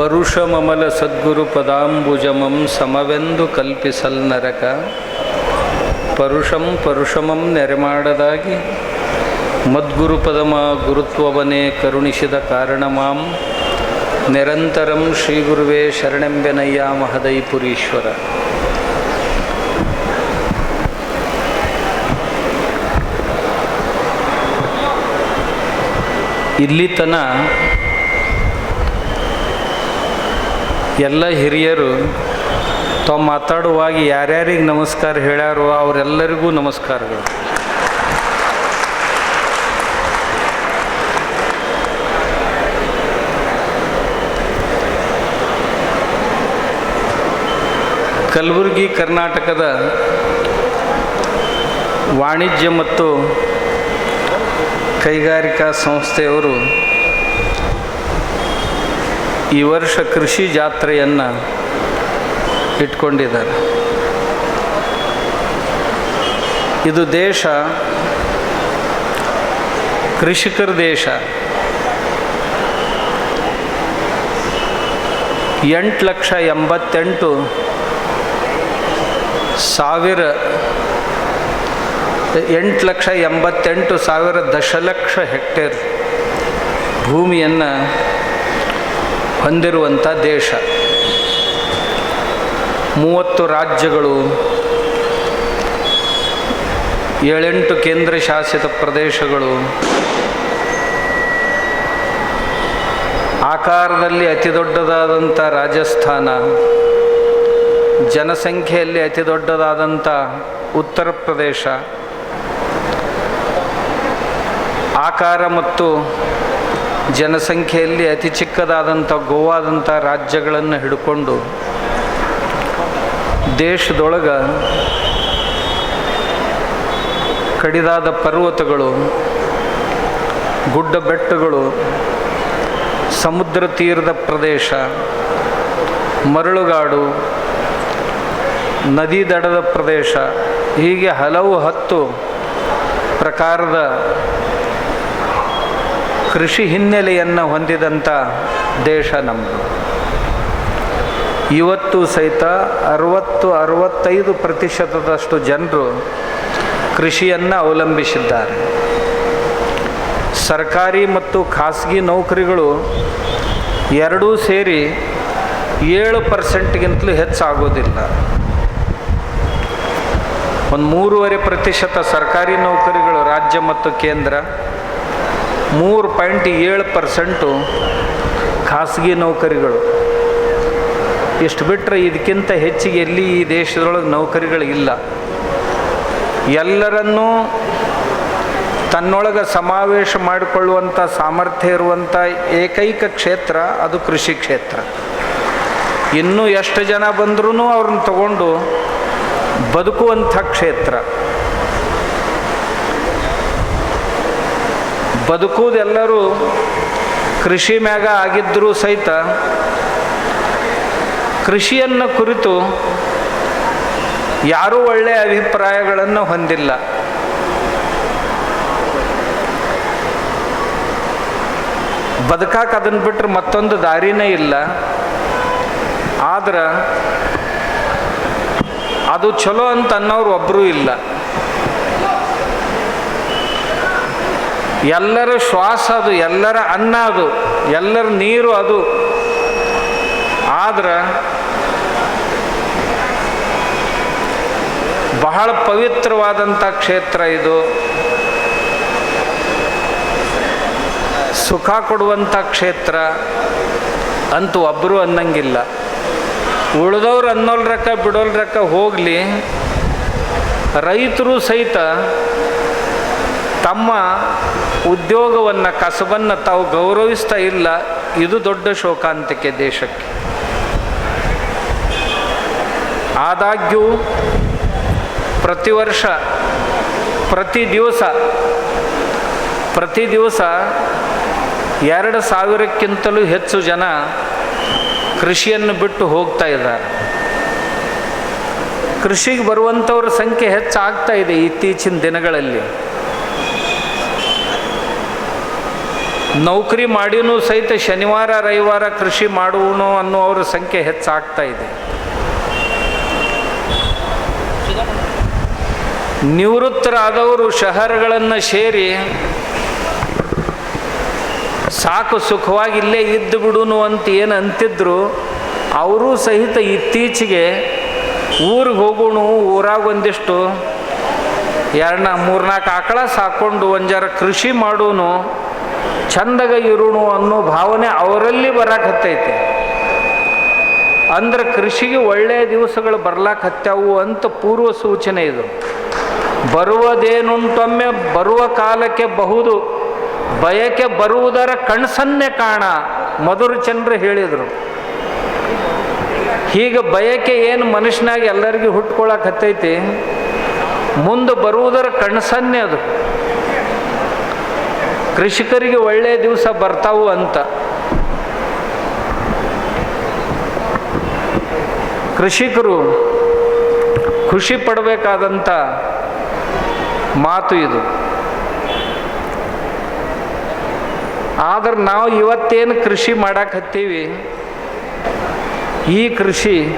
ಪರುಷಮಮಲ ಸದ್ಗುರು ಪದಾಂಬುಜಮಂ ಸಮವೆಂದು ಕಲ್ಪಿಸಲ್ ನರಕ. ಪರುಷಂ ಪರುಷಮಂ ನೆರೆಮಾಡದಾಗಿ. ಮದ್ಗುರು ಪದಮ ಗುರುತ್ವವನೇ ಕರುಣಿಸಿದ ಕಾರಣ ಮಾಂ ನಿರಂತರಂ ಶ್ರೀಗುರುವೇ ಶರಣೆಂಬೆನಯ್ಯ ಮಹದೈಪುರೀಶ್ವರ. ಇಲ್ಲಿ ತನ ಎಲ್ಲ ಹಿರಿಯರು ತಾವು ಮಾತಾಡುವಾಗ ಯಾರ್ಯಾರಿಗೆ ನಮಸ್ಕಾರ ಹೇಳ್ಯಾರೋ ಅವರೆಲ್ಲರಿಗೂ ನಮಸ್ಕಾರಗಳು. ಕಲಬುರಗಿ, ಕರ್ನಾಟಕದ ವಾಣಿಜ್ಯ ಮತ್ತು ಕೈಗಾರಿಕಾ ಸಂಸ್ಥೆಯವರು ಈ ವರ್ಷ ಕೃಷಿ ಜಾತ್ರೆಯನ್ನು ಇಟ್ಕೊಂಡಿದ್ದಾರೆ. ಇದು ದೇಶ, ಕೃಷಿಕರ ದೇಶ. ಎಂಟು ಲಕ್ಷ ಎಂಬತ್ತೆಂಟು ಸಾವಿರ, ಎಂಟು ಲಕ್ಷ ಎಂಬತ್ತೆಂಟು ಸಾವಿರ ದಶಲಕ್ಷ ಹೆಕ್ಟೇರ್ ಭೂಮಿಯನ್ನು ಹೊಂದಿರುವಂಥ ದೇಶ. ಮೂವತ್ತು ರಾಜ್ಯಗಳು, ಏಳೆಂಟು ಕೇಂದ್ರ ಶಾಸಿತ ಪ್ರದೇಶಗಳು, ಆಕಾರದಲ್ಲಿ ಅತಿ ದೊಡ್ಡದಾದಂಥ ರಾಜಸ್ಥಾನ, ಜನಸಂಖ್ಯೆಯಲ್ಲಿ ಅತಿ ದೊಡ್ಡದಾದಂಥ ಉತ್ತರ ಪ್ರದೇಶ, ಆಕಾರ ಮತ್ತು ಜನಸಂಖ್ಯೆಯಲ್ಲಿ ಅತಿ ಚಿಕ್ಕದಾದಂಥ ಗೋವಾದಂಥ ರಾಜ್ಯಗಳನ್ನು ಹಿಡ್ಕೊಂಡು ದೇಶದೊಳಗೆ ಕಡಿದಾದ ಪರ್ವತಗಳು ಗುಡ್ಡ ಬೆಟ್ಟಗಳು ಸಮುದ್ರ ತೀರದ ಪ್ರದೇಶ, ಮರಳುಗಾಡು ನದಿ ದಡದ ಪ್ರದೇಶ, ಹೀಗೆ ಹಲವು ಹತ್ತು ಪ್ರಕಾರದ ಕೃಷಿ ಹಿನ್ನೆಲೆಯನ್ನು ಹೊಂದಿದಂಥ ದೇಶ ನಮ್ಮದು ಇವತ್ತು ಸಹಿತ ಅರವತ್ತು ಅರವತ್ತೈದು ಪ್ರತಿಶತದಷ್ಟು ಜನರು ಕೃಷಿಯನ್ನು ಅವಲಂಬಿಸಿದ್ದಾರೆ. ಸರ್ಕಾರಿ ಮತ್ತು ಖಾಸಗಿ ನೌಕರಿಗಳು ಎರಡೂ ಸೇರಿ ಏಳು ಪರ್ಸೆಂಟ್ಗಿಂತಲೂ ಹೆಚ್ಚಾಗೋದಿಲ್ಲ. ಒಂದು ಮೂರುವರೆ ಪ್ರತಿಶತ ಸರ್ಕಾರಿ ನೌಕರಿಗಳು ರಾಜ್ಯ ಮತ್ತು ಕೇಂದ್ರ ಮೂರು ಪಾಯಿಂಟ್ ಏಳು ಪರ್ಸೆಂಟು ಖಾಸಗಿ ನೌಕರಿಗಳು. ಇಷ್ಟು ಬಿಟ್ಟರೆ ಇದಕ್ಕಿಂತ ಹೆಚ್ಚಿಗೆ ಎಲ್ಲಿ ಈ ದೇಶದೊಳಗೆ ನೌಕರಿಗಳು ಇಲ್ಲ. ಎಲ್ಲರನ್ನೂ ತನ್ನೊಳಗೆ ಸಮಾವೇಶ ಮಾಡಿಕೊಳ್ಳುವಂಥ ಸಾಮರ್ಥ್ಯ ಇರುವಂಥ ಏಕೈಕ ಕ್ಷೇತ್ರ ಅದು ಕೃಷಿ ಕ್ಷೇತ್ರ. ಇನ್ನೂ ಎಷ್ಟು ಜನ ಬಂದ್ರೂ ಅವ್ರನ್ನ ತಗೊಂಡು ಬದುಕುವಂಥ ಕ್ಷೇತ್ರ. ಬದುಕುವುದೆಲ್ಲರೂ ಕೃಷಿ ಮ್ಯಾಗ ಆಗಿದ್ದರೂ ಸಹಿತ ಕೃಷಿಯನ್ನು ಕುರಿತು ಯಾರೂ ಒಳ್ಳೆಯ ಅಭಿಪ್ರಾಯಗಳನ್ನು ಹೊಂದಿಲ್ಲ. ಬದುಕಾಕ ಅದನ್ನು ಬಿಟ್ಟರೆ ಮತ್ತೊಂದು ದಾರಿನೇ ಇಲ್ಲ. ಆದ್ರೆ ಅದು ಚಲೋ ಅಂತ ಅನ್ನೋರು ಒಬ್ಬರೂ ಇಲ್ಲ. ಎಲ್ಲರ ಶ್ವಾಸ ಅದು, ಎಲ್ಲರ ಅನ್ನ ಅದು, ಎಲ್ಲರ ನೀರು ಅದು. ಆದ್ರೆ ಬಹಳ ಪವಿತ್ರವಾದಂಥ ಕ್ಷೇತ್ರ ಇದು. ಸುಖ ಕೊಡುವಂಥ ಕ್ಷೇತ್ರ ಅಂತೂ ಒಬ್ಬರು ಅನ್ನಂಗಿಲ್ಲ. ಉಳಿದವ್ರು ಬಿಡೋಲ್ ರೊಕ್ಕ ಹೋಗಲಿ, ರೈತರು ಸಹಿತ ತಮ್ಮ ಉದ್ಯೋಗವನ್ನು ಕಸಬನ್ನು ತಾವು ಗೌರವಿಸ್ತಾ ಇಲ್ಲ, ಇದು ದೊಡ್ಡ ಶೋಕಾಂತಿಕೆ ದೇಶಕ್ಕೆ. ಆದಾಗ್ಯೂ ಪ್ರತಿ ವರ್ಷ, ಪ್ರತಿ ದಿವಸ ಪ್ರತಿ ದಿವಸ ಎರಡು ಸಾವಿರಕ್ಕಿಂತಲೂ ಹೆಚ್ಚು ಜನ ಕೃಷಿಯನ್ನು ಬಿಟ್ಟು ಹೋಗ್ತಾ ಇದ್ದಾರೆ. ಕೃಷಿಗೆ ಬರುವಂಥವ್ರ ಸಂಖ್ಯೆ ಹೆಚ್ಚಾಗ್ತಾ ಇದೆ ಇತ್ತೀಚಿನ ದಿನಗಳಲ್ಲಿ. ನೌಕರಿ ಮಾಡಿನೂ ಸಹಿತ ಶನಿವಾರ, ರವಿವಾರ ಕೃಷಿ ಮಾಡುವನು ಅನ್ನುವರ ಸಂಖ್ಯೆ ಹೆಚ್ಚಾಗ್ತಾ ಇದೆ. ನಿವೃತ್ತರಾದವರು ಶಹರಗಳನ್ನು ಸೇರಿ ಸಾಕು ಸುಖವಾಗಿ ಇಲ್ಲೇ ಇದ್ದು ಬಿಡುನು ಅಂತ ಏನು ಅಂತಿದ್ರು, ಅವರೂ ಸಹಿತ ಇತ್ತೀಚೆಗೆ ಊರಿಗೆ ಹೋಗೋಣ, ಊರಾಗ ಒಂದಿಷ್ಟು ಎರಡನ್ನ ಮೂರ್ನಾಲ್ಕು ಆಕಳ ಸಾಕೊಂಡು ಒಂದು ಕೃಷಿ ಮಾಡೋನು ಚಂದಗ ಇರುಣು ಅನ್ನೋ ಭಾವನೆ ಅವರಲ್ಲಿ ಬರಾಕತ್ತೈತೆ ಅಂದ್ರೆ ಕೃಷಿಗೆ ಒಳ್ಳೆಯ ದಿವಸಗಳು ಬರ್ಲಾಕತ್ಯಾವು ಅಂತ ಪೂರ್ವ ಸೂಚನೆ ಇದು. ಬರುವುದೇನುಂಟೊಮ್ಮೆ ಬರುವ ಕಾಲಕ್ಕೆ ಬಹುದು, ಬಯಕೆ ಬರುವುದರ ಕಣ್ಸನ್ನೇ ಕಾಣ, ಮಧುರ ಚಂದ್ರ ಹೇಳಿದರು. ಹೀಗೆ ಬಯಕೆ ಏನು ಮನುಷ್ಯನಾಗಿ ಎಲ್ಲರಿಗೂ ಹುಟ್ಕೊಳಕತ್ತೈತಿ ಮುಂದೆ ಬರುವುದರ ಕಣ್ಸನ್ನೆ ಅದು. ಕೃಷಿಕರಿಗೆ ಒಳ್ಳೆಯ ದಿವಸ ಬರ್ತಾವು ಅಂತ. ಕೃಷಿಕರು ಖುಷಿ ಪಡಬೇಕಾದಂಥ ಮಾತು ಇದು. ಆದ್ರೆ ನಾವು ಇವತ್ತೇನು ಕೃಷಿ ಮಾಡಾಕತ್ತೀವಿ ಈ ಕೃಷಿ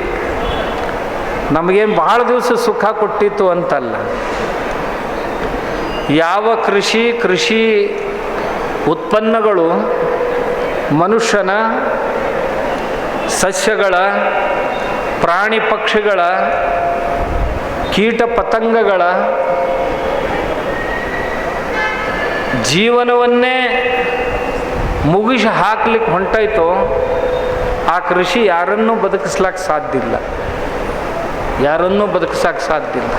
ನಮಗೇನು ಭಾಳ ದಿವಸ ಸುಖ ಕೊಟ್ಟಿತ್ತು ಅಂತಲ್ಲ. ಯಾವ ಕೃಷಿ ಕೃಷಿ ಉತ್ಪನ್ನಗಳು ಮನುಷ್ಯನ ಸಸ್ಯಗಳ, ಪ್ರಾಣಿ ಪಕ್ಷಿಗಳ, ಕೀಟ ಪತಂಗಗಳ ಜೀವನವನ್ನೇ ಮುಗಿಸಿ ಹಾಕ್ಲಿಕ್ಕೆ ಹೊಂಟಾಯ್ತೋ ಆ ಕೃಷಿ ಯಾರನ್ನೂ ಬದುಕಿಸ್ಲಾಕ್ ಸಾಧ್ಯ ಇಲ್ಲ. ಯಾರನ್ನೂ ಬದುಕಿಸಕ್ಕೆ ಸಾಧ್ಯ ಇಲ್ಲ.